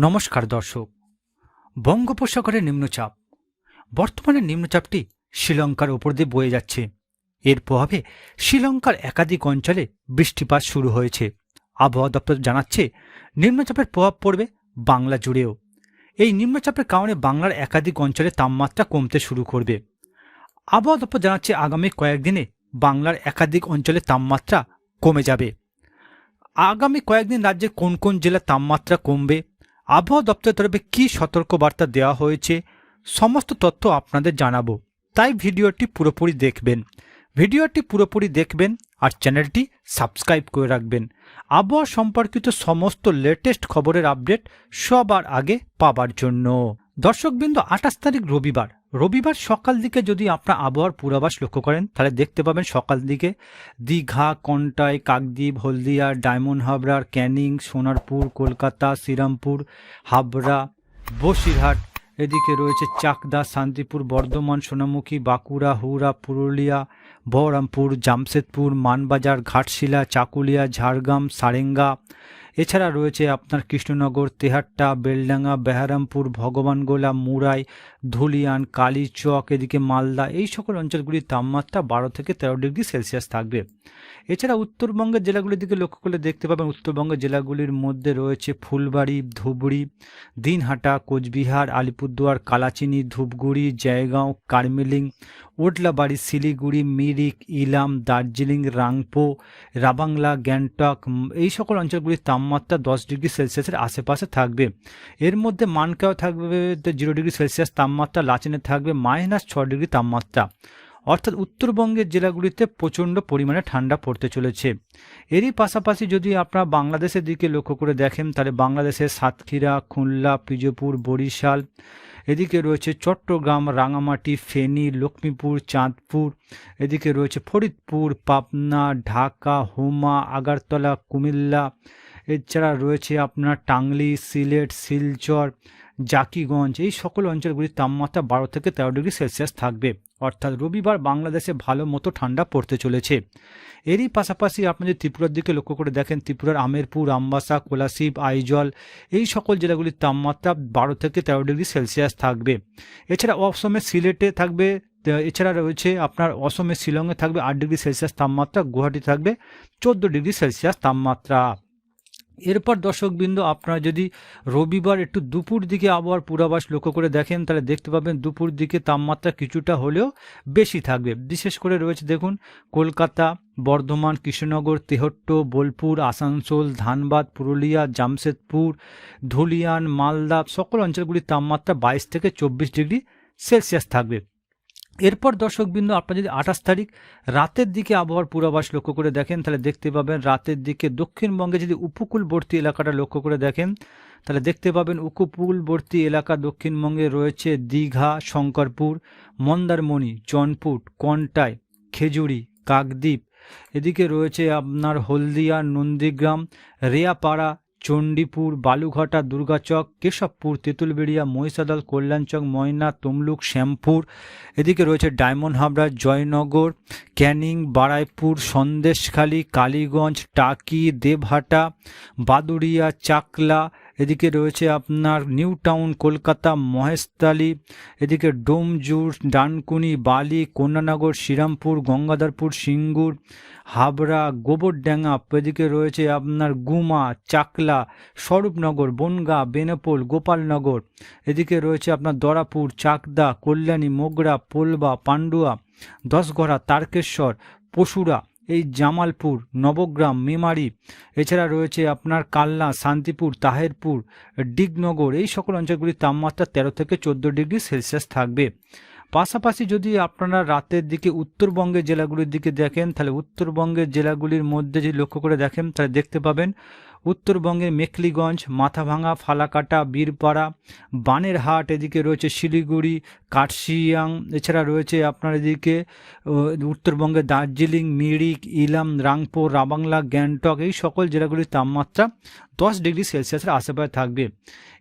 নমস্কার দর্শক। বঙ্গোপসাগরের নিম্নচাপ। বর্তমানে নিম্নচাপটি শ্রীলঙ্কার ওপর দিয়ে বয়ে যাচ্ছে। এর প্রভাবে শ্রীলঙ্কার একাধিক অঞ্চলে বৃষ্টিপাত শুরু হয়েছে। আবহাওয়া দপ্তর জানাচ্ছে, নিম্নচাপের প্রভাব পড়বে বাংলা জুড়েও। এই নিম্নচাপের কারণে বাংলার একাধিক অঞ্চলে তাপমাত্রা কমতে শুরু করবে। আবহাওয়া দপ্তর জানাচ্ছে, আগামী কয়েকদিনে বাংলার একাধিক অঞ্চলে তাপমাত্রা কমে যাবে। আগামী কয়েকদিন রাজ্যের কোন কোন জেলার তাপমাত্রা কমবে আবহাওয়া দপ্তরের তরফে কী সতর্কবার্তা দেওয়া হয়েছে, সমস্ত তথ্য আপনাদের জানাব। তাই ভিডিওটি পুরোপুরি দেখবেন। ভিডিওটি পুরোপুরি দেখবেন আর চ্যানেলটি সাবস্ক্রাইব করে রাখবেন। আবহাওয়া সম্পর্কিত সমস্ত লেটেস্ট খবরের আপডেট সবার আগে পাবার জন্য। দর্শকবৃন্দ, আঠাশ তারিখ রবিবার। রবিবার সকাল দিকে যদি আপনার আবহাওয়ার পূর্বাভাস লক্ষ্য করেন, তাহলে দেখতে পাবেন সকাল দিকে দীঘা, কন্টাই, কাকদ্বীপ, হলদিয়া, ডায়মন্ড হাবড়ার, ক্যানিং, সোনারপুর, কলকাতা, শ্রীরামপুর, হাবড়া, বসিরহাট, এদিকে রয়েছে চাকদা, শান্তিপুর, বর্ধমান, সোনামুখী, বাঁকুড়া হুড়া পুরুলিয়া, বহরমপুর, জামশেদপুর, মানবাজার, ঘাটশিলা, চাকুলিয়া, ঝাড়গ্রাম, সারেঙ্গা এছাড়া রয়েছে আপনার কৃষ্ণনগর, তেহাট্টা, বেলডাঙ্গা, বেহারামপুর, ভগবানগোলা, মুরাই, ধুলিয়ান, কালীচক, এদিকে মালদা, এই সকল অঞ্চলগুলির তাপমাত্রা বারো থেকে তেরো ডিগ্রি সেলসিয়াস থাকবে। এছাড়া উত্তরবঙ্গের জেলাগুলির দিকে লক্ষ্য করলে দেখতে পাবেন উত্তরবঙ্গের জেলাগুলির মধ্যে রয়েছে ফুলবাড়ি, ধুবড়ি, দিনহাটা, কোচবিহার, আলিপুরদুয়ার, কালাচিনি, ধূপগুড়ি, জয়গাঁও, কার্মেলিং ওটলাবাড়ি শিলিগুড়ি, মিরিক, ইলাম, দার্জিলিং রাংপো রাবাংলা, গ্যাংটক, এই সকল অঞ্চলগুলির তাপমাত্রা দশ ডিগ্রি সেলসিয়াসের আশেপাশে থাকবে। এর মধ্যে মানকাও থাকবে জিরো ডিগ্রি সেলসিয়াস তাপমাত্রা, লাচেনে থাকবে মাইনাস ছ ডিগ্রি তাপমাত্রা। অর্থাৎ উত্তরবঙ্গের জেলাগুলিতে প্রচণ্ড পরিমাণে ঠান্ডা পড়তে চলেছে। এরই পাশাপাশি যদি আপনারা বাংলাদেশের দিকে লক্ষ্য করে দেখেন, তাহলে বাংলাদেশের সাতক্ষীরা, খুলনা পিজপুর বরিশাল, এদিকে রয়েছে চট্টগ্রাম, রাঙামাটি, ফেনী, লক্ষ্মীপুর, চাঁদপুর, এদিকে রয়েছে ফরিদপুর, পাবনা, ঢাকা, হুমা, আগারতলা, কুমিল্লা এছাড়া রয়েছে আপনার টাংলি সিলেট, শিলচর, জাকিগঞ্জ, এই সকল অঞ্চলগুলির তাপমাত্রা বারো থেকে তেরো ডিগ্রি সেলসিয়াস থাকবে। অর্থাৎ রবিবার বাংলাদেশে ভালো মতো ঠান্ডা পড়তে চলেছে। এরই পাশাপাশি আপনি যদি ত্রিপুরার দিকে লক্ষ্য করে দেখেন, ত্রিপুরার আমেরপুর, আমবাসা, কোলাশিব, আইজল, এই সকল জেলাগুলির তাপমাত্রা বারো থেকে তেরো ডিগ্রি সেলসিয়াস থাকবে। এছাড়া অসমের সিলেটে থাকবে, এছাড়া রয়েছে আপনার অসমের শিলংয়ে থাকবে আট ডিগ্রি সেলসিয়াস তাপমাত্রা গুয়াহাটি থাকবে চোদ্দ ডিগ্রি সেলসিয়াস তাপমাত্রা। এরপর দর্শকবৃন্দ, আপনারা যদি রবিবার একটু দুপুর দিকে আবহাওয়ার পূর্বাভাস লক্ষ্য করে দেখেন, তাহলে দেখতে পাবেন দুপুর দিকে তাপমাত্রা কিছুটা হলেও বেশি থাকবে। বিশেষ করে রয়েছে, দেখুন, কলকাতা, বর্ধমান, কৃষ্ণনগর, তেহট্ট, বোলপুর, আসানসোল, ধানবাদ, পুরুলিয়া, জামশেদপুর, ধুলিয়ান, মালদা, সকল অঞ্চলগুলির তাপমাত্রা বাইশ থেকে চব্বিশ ডিগ্রি সেলসিয়াস থাকবে। এরপর দর্শকবৃন্দ, আপনারা যদি আঠাশ তারিখ রাতের দিকে আবহাওয়ার পূর্বাভাস লক্ষ্য করে দেখেন, তাহলে দেখতে পাবেন রাতের দিকে দক্ষিণবঙ্গে যদি উপকূলবর্তী এলাকাটা লক্ষ্য করে দেখেন, তাহলে দেখতে পাবেন উপকূলবর্তী এলাকা দক্ষিণবঙ্গে রয়েছে দীঘা, শঙ্করপুর, মন্দারমণি জনপুট কন্টাই, খেজুরি, কাকদ্বীপ। এদিকে রয়েছে আপনার হলদিয়া, নন্দীগ্রাম, রেয়াপাড়া চণ্ডীপুর, বালুঘাটা, দুর্গাচক, কেশবপুর, তেঁতুলবেড়িয়া, মহিষাদল, কল্যাণচক, ময়না, তমলুক, শ্যামপুর। এদিকে রয়েছে ডায়মন্ড হাবড়া, জয়নগর, ক্যানিং, বারাইপুর, সন্দেশখালী, কালীগঞ্জ, টাকি, দেবহাটা, বাদুড়িয়া, চাকলা এদিকে রয়েছে আপনার নিউ টাউন, কলকাতা, মহেশতালি, এদিকে ডোমজুর, ডানকুনি, বালি, কন্যানগর, শ্রীরামপুর, গঙ্গাধরপুর, সিঙ্গুর, হাবড়া, গোবরডাঙ্গা, এদিকে রয়েছে আপনার গুমা, চাকলা, স্বরূপনগর, বনগা, বেনাপোল, গোপালনগর, এদিকে রয়েছে আপনার দরাপুর, চাকদা, কল্যাণী, মোগরা, পোলবা, পান্ডুয়া, দশগড়া, তারকেশ্বর, পশুরা এই জামালপুর, নবগ্রাম, মেমারি, এছাড়া রয়েছে আপনার কাল্লা শান্তিপুর, তাহেরপুর, ডিগনগর, এই সকল অঞ্চলগুলির তাপমাত্রা তেরো থেকে চোদ্দ ডিগ্রি সেলসিয়াস থাকবে। পাশাপাশি যদি আপনারা রাতের দিকে উত্তরবঙ্গের জেলাগুলির দিকে দেখেন, তাহলে উত্তরবঙ্গের জেলাগুলির মধ্যে যদি লক্ষ্য করে দেখেন, তাহলে দেখতে পাবেন উত্তরবঙ্গের মেখলিগঞ্জ মাথাভাঙা ফালাকাটা, বীরপাড়া, বানেরহাট, এদিকে রয়েছে শিলিগুড়ি কাটশিয়াং এছাড়া রয়েছে আপনার এদিকে উত্তরবঙ্গের দার্জিলিং, মিরিক, ইলাম, রাংপুর, রাবাংলা, গ্যাংটক, এই সকল জেলাগুলির তাপমাত্রা দশ ডিগ্রি সেলসিয়াসের আশেপাশে থাকবে।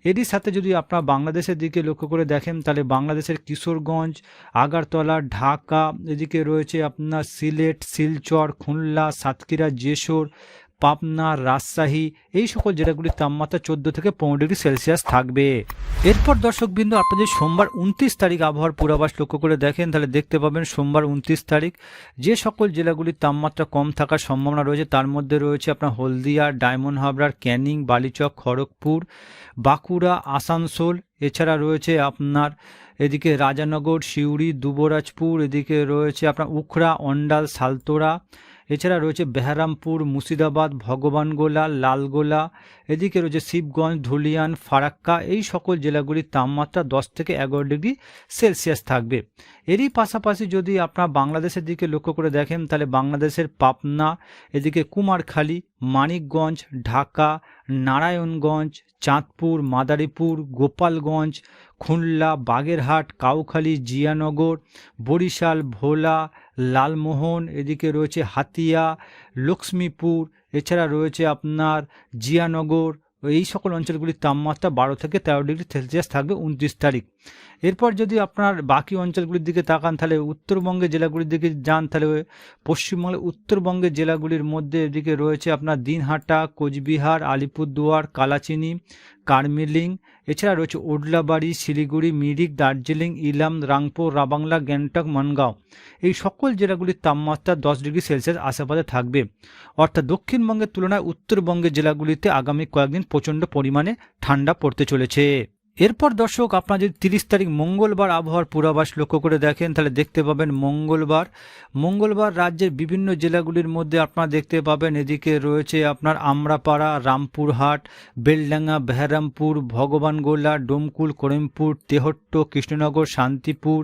এরই সাথে যদি আপনারা বাংলাদেশের দিকে লক্ষ্য করে দেখেন, তাহলে বাংলাদেশের কিশোরগঞ্জ, আগারতলা, ঢাকা, এদিকে রয়েছে আপনার সিলেট, শিলচর, খুলনা, সাতক্ষীরা জেশোর পাবনা, রাজশাহী, এই সকল জেলাগুলির তাপমাত্রা চোদ্দ থেকে পনেরো ডিগ্রি সেলসিয়াস থাকবে। এরপর দর্শকবৃন্দ আপনাদের সোমবার উনত্রিশ তারিখ আবহাওয়ার পূর্বাভাস লক্ষ্য করে দেখেন, তাহলে দেখতে পাবেন সোমবার উনত্রিশ তারিখ, যে সকল জেলাগুলির তাপমাত্রা কম থাকার সম্ভাবনা রয়েছে, তার মধ্যে রয়েছে আপনার হলদিয়া, ডায়মন্ড হাবড়ার ক্যানিং, বালিচক, খড়গপুর, বাঁকুড়া, আসানসোল, এছাড়া রয়েছে আপনার এদিকে রাজানগর, সিউড়ি, দুবরাজপুর, এদিকে রয়েছে আপনার উখড়া, অন্ডাল সালতোরা এছাড়া রয়েছে বেহারামপুর মুর্শিদাবাদ ভগবানগোলা লালগোলা এদিকে রয়েছে শিবগঞ্জ, ধুলিয়ান, ফারাক্কা, এই সকল জেলাগুলির তাপমাত্রা দশ থেকে এগারো ডিগ্রি সেলসিয়াস থাকবে। এরই পাশাপাশি যদি আপনার বাংলাদেশের দিকে লক্ষ্য করে দেখেন, তাহলে বাংলাদেশের পাবনা, এদিকে কুমারখালী, মানিকগঞ্জ, ঢাকা, নারায়ণগঞ্জ, চাঁদপুর, মাদারীপুর, গোপালগঞ্জ, খুলনা, বাগেরহাট, কাউখালী, জিয়ানগর, বরিশাল, ভোলা, লালমোহন, এদিকে রয়েছে হাতিয়া, লক্ষ্মীপুর এছাড়া রয়েছে আপনার জিয়ানগর, এই সকল অঞ্চলগুলির তাপমাত্রা বারো থেকে তেরো ডিগ্রি সেলসিয়াস থাকবে উনত্রিশ তারিখ। এরপর যদি আপনার বাকি অঞ্চলগুলির দিকে তাকান, তাহলে উত্তরবঙ্গের জেলাগুলির দিকে যান, তাহলে পশ্চিমবঙ্গের উত্তরবঙ্গের জেলাগুলির মধ্যে এদিকে রয়েছে আপনার দিনহাটা, কোচবিহার, আলিপুরদুয়ার, কালাচিনি, কার্মিলিং, এছাড়া রয়েছে ওডলাবাড়ি, শিলিগুড়ি, মিরিক, দার্জিলিং, ইলাম, রাংপুর, রাবাংলা, গ্যাংটক, মনগাঁও। এই সকল জেলাগুলির তাপমাত্রা দশ ডিগ্রি সেলসিয়াস আশেপাশে থাকবে। অর্থাৎ দক্ষিণবঙ্গের তুলনায় উত্তরবঙ্গের জেলাগুলিতে আগামী কয়েকদিন প্রচণ্ড পরিমাণে ঠান্ডা পড়তে চলেছে। এরপর দর্শক, আপনারা যদি তিরিশ তারিখ মঙ্গলবার আবহাওয়ার পূর্বাভাস লক্ষ্য করে দেখেন, তাহলে দেখতে পাবেন মঙ্গলবার। মঙ্গলবার রাজ্যের বিভিন্ন জেলাগুলির মধ্যে আপনারা দেখতে পাবেন, এদিকে রয়েছে আপনার আমরাপাড়া, রামপুরহাট, বেলডাঙ্গা, বেহারামপুর ভগবানগোলা ডোমকুল, করিমপুর, তেহট্ট, কৃষ্ণনগর, শান্তিপুর।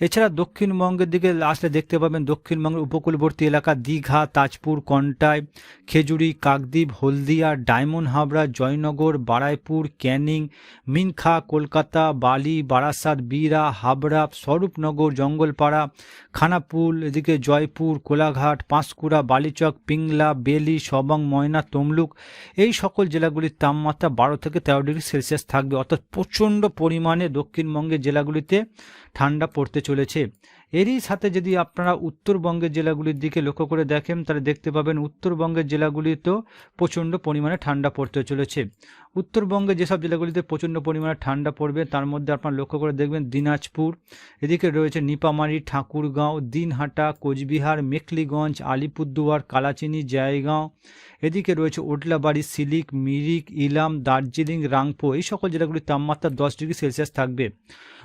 এছাড়া দক্ষিণবঙ্গের দিকে আসলে দেখতে পাবেন, দক্ষিণবঙ্গের উপকূলবর্তী এলাকা দীঘা, তাজপুর, কন্টাই, খেজুরি, কাকদ্বীপ, হলদিয়া, ডায়মন্ড হাবড়া, জয়নগর, বারাইপুর, ক্যানিং, মিনখা কলকাতা, বালি, বারাসাত বীরা হাবড়া, স্বরূপনগর, জঙ্গলপাড়া, খানাপুল, এদিকে জয়পুর, কোলাঘাট, পাঁশকুড়া, বালিচক, পিংলা, বেলি, সবং, ময়না, তমলুক, এই সকল জেলাগুলির তাপমাত্রা বারো থেকে তেরো ডিগ্রি সেলসিয়াস থাকবে। অর্থাৎ প্রচণ্ড পরিমাণে দক্ষিণবঙ্গের জেলাগুলিতে ঠান্ডা পড়তে চলেছে। এরই সাথে যদি আপনারা উত্তরবঙ্গের জেলাগুলির দিকে লক্ষ্য করে দেখেন, তাহলে দেখতে পাবেন উত্তরবঙ্গের জেলাগুলিতেও প্রচণ্ড পরিমাণে ঠান্ডা পড়তে চলেছে। উত্তরবঙ্গে যেসব জেলাগুলিতে প্রচণ্ড পরিমাণে ঠান্ডা পড়বে, তার মধ্যে আপনারা লক্ষ্য করে দেখবেন দিনাজপুর, এদিকে রয়েছে নিপামারি, ঠাকুরগাঁও, দিনহাটা, কোচবিহার, মেখলিগঞ্জ, আলিপুরদুয়ার, কালাচিনি, জায়গাঁও, এদিকে রয়েছে ওটলাবাড়ি সিলিক, মিরিক, ইলাম, দার্জিলিং রাংপো এই সকল জেলাগুলির তাপমাত্রা দশ ডিগ্রি সেলসিয়াস থাকবে।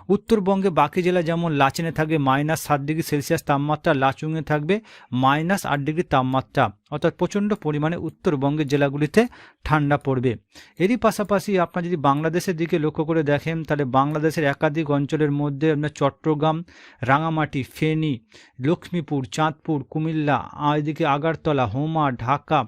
উত্তরবঙ্গে বাকি জেলা যেমন লাচেনে থাকবে মাইনাস সাত ডিগ্রি সেলসিয়াস তাপমাত্রা, লাচুংয়ে থাকবে মাইনাস আট ডিগ্রি তাপমাত্রা। অর্থাৎ প্রচণ্ড পরিমাণে উত্তরবঙ্গের জেলাগুলিতে ঠান্ডা পড়বে। এরই পাশাপাশি আপনার যদি বাংলাদেশের দিকে লক্ষ্য করে দেখেন, তাহলে বাংলাদেশের একাধিক অঞ্চলের মধ্যে আপনার চট্টগ্রাম, রাঙামাটি, ফেনী, লক্ষ্মীপুর, চাঁদপুর, কুমিল্লা এদিকে আগারতলা, হোমা, ঢাকা,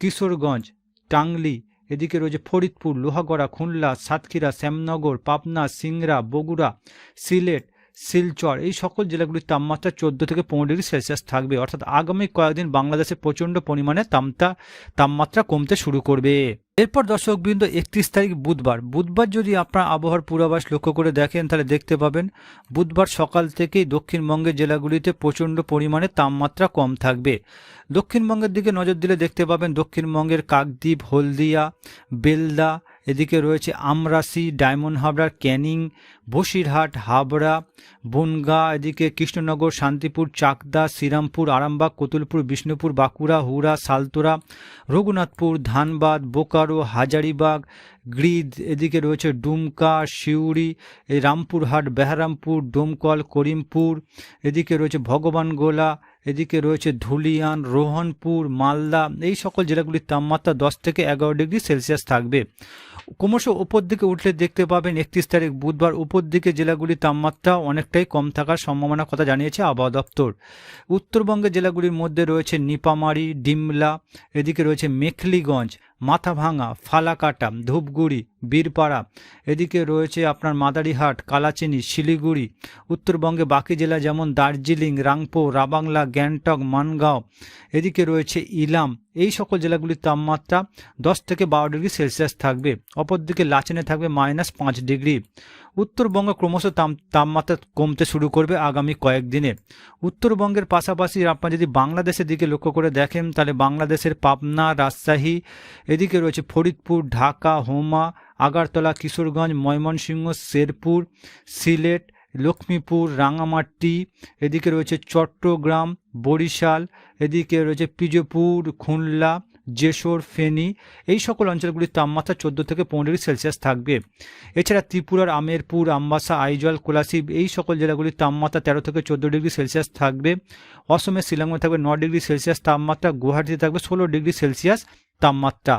কিশোরগঞ্জ, টাংলি এদিকে রয়েছে ফরিদপুর লোহাগড়া খুলনা সাতক্ষীরা শ্যামনগর পাবনা সিংরা বগুড়া সিলেট শিলচর, এই সকল জেলাগুলির তাপমাত্রা চোদ্দ থেকে পনেরো ডিগ্রি সেলসিয়াস থাকবে। অর্থাৎ আগামী কয়েকদিন বাংলাদেশে প্রচণ্ড পরিমাণে তামতা তাপমাত্রা কমতে শুরু করবে। এরপর দর্শক দর্শকবৃন্দ, একত্রিশ তারিখ বুধবার। বুধবার যদি আপনার আবহাওয়ার পূর্বাভাস লক্ষ্য করে দেখেন, তাহলে দেখতে পাবেন, বুধবার সকাল থেকেই দক্ষিণবঙ্গের জেলাগুলিতে প্রচণ্ড পরিমাণে তাপমাত্রা কম থাকবে। দক্ষিণবঙ্গের দিকে নজর দিলে দেখতে পাবেন, দক্ষিণবঙ্গের কাকদ্বীপ, হলদিয়া, বেলদা, এদিকে রয়েছে আমরাসি, ডায়মন্ড হাবড়ার ক্যানিং বসিরহাট, হাবড়া, বনগা, এদিকে কৃষ্ণনগর, শান্তিপুর, চাকদা, শ্রীরামপুর, আরামবাগ, কতুলপুর, বিষ্ণুপুর, বাঁকুড়া, হুড়া, সালতোরা, রঘুনাথপুর, ধানবাদ, বোকারো, হাজারিবাগ, গ্রিদ, এদিকে রয়েছে ডুমকা শিউড়ি রামপুরহাট, বেহারামপুর, ডোমকল, করিমপুর, এদিকে রয়েছে ভগবানগোলা, এদিকে রয়েছে ধুলিয়ান, রোহনপুর, মালদা, এই সকল জেলাগুলির তাপমাত্রা দশ থেকে এগারো ডিগ্রি সেলসিয়াস থাকবে। ক্রমশ উপর দিকে উঠলে দেখতে পাবেন একত্রিশ তারিখ বুধবার উপর দিকে জেলাগুলির তাপমাত্রা অনেকটাই কম থাকার সম্ভাবনার কথা জানিয়েছে আবহাওয়া দপ্তর। উত্তরবঙ্গের জেলাগুলির মধ্যে রয়েছে নিপামারি, ডিমলা, এদিকে রয়েছে মেখলিগঞ্জ। মাথাভাঙা ফালাকাটা ধূপগুড়ি, বীরপাড়া। এদিকে রয়েছে আপনার মাদারিহাট, কালাচিনি, শিলিগুড়ি। উত্তরবঙ্গে বাকি জেলা যেমন দার্জিলিং রাংপো রাবাংলা, গ্যাংটক, মানগাঁও। এদিকে রয়েছে ইলাম। এই সকল জেলাগুলির তাপমাত্রা দশ থেকে বারো ডিগ্রি সেলসিয়াস থাকবে। অপরদিকে লাচেনে থাকবে মাইনাস পাঁচ ডিগ্রি। উত্তরবঙ্গে ক্রমশ তাপমাত্রা কমতে শুরু করবে আগামী কয়েকদিনে উত্তরবঙ্গের পাশাপাশি আপনার যদি বাংলাদেশের দিকে লক্ষ্য করে দেখেন, তাহলে বাংলাদেশের পাবনা, রাজশাহী, এদিকে রয়েছে ফরিদপুর, ঢাকা, হোমা, আগারতলা, কিশোরগঞ্জ, ময়মনসিংহ, শেরপুর, সিলেট, লক্ষ্মীপুর রাঙামাটি এদিকে রয়েছে চট্টগ্রাম, বরিশাল, এদিকে রয়েছে পিজপুর, খুলনা যেশোর, ফেনী, এই সকল অঞ্চলগুলির তাপমাত্রা চোদ্দ থেকে পনেরো ডিগ্রি সেলসিয়াস থাকবে। এছাড়া ত্রিপুরার আমেরপুর, আম্বাসা, আইজল, কোলাশিব, এই সকল জেলাগুলির তাপমাত্রা তেরো থেকে চোদ্দ ডিগ্রি সেলসিয়াস থাকবে। অসমের শিলংয়ে থাকবে ন ডিগ্রি সেলসিয়াস তাপমাত্রা, গুয়াহাটিতে থাকবে ষোলো ডিগ্রি সেলসিয়াস তাপমাত্রা।